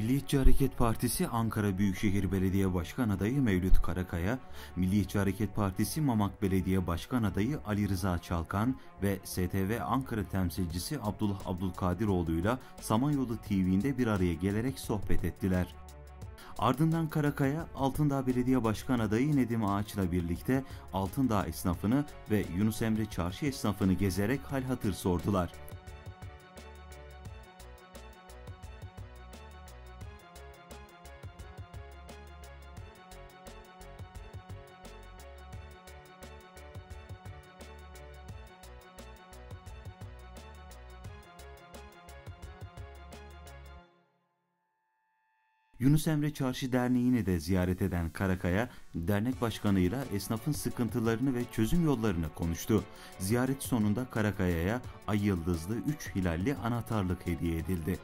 Milliyetçi Hareket Partisi Ankara Büyükşehir Belediye Başkan Adayı Mevlüt Karakaya, Milliyetçi Hareket Partisi Mamak Belediye Başkan Adayı Ali Rıza Çalkan ve STV Ankara temsilcisi Abdullah Abdülkadiroğlu ile Samanyolu TV'nde bir araya gelerek sohbet ettiler. Ardından Karakaya, Altındağ Belediye Başkan Adayı Nedim Ağaç'la birlikte Altındağ esnafını ve Yunus Emre Çarşı esnafını gezerek hal hatır sordular. Yunus Emre Çarşı Derneği'ni de ziyaret eden Karakaya, dernek başkanıyla esnafın sıkıntılarını ve çözüm yollarını konuştu. Ziyaret sonunda Karakaya'ya ay yıldızlı 3 hilalli anahtarlık hediye edildi.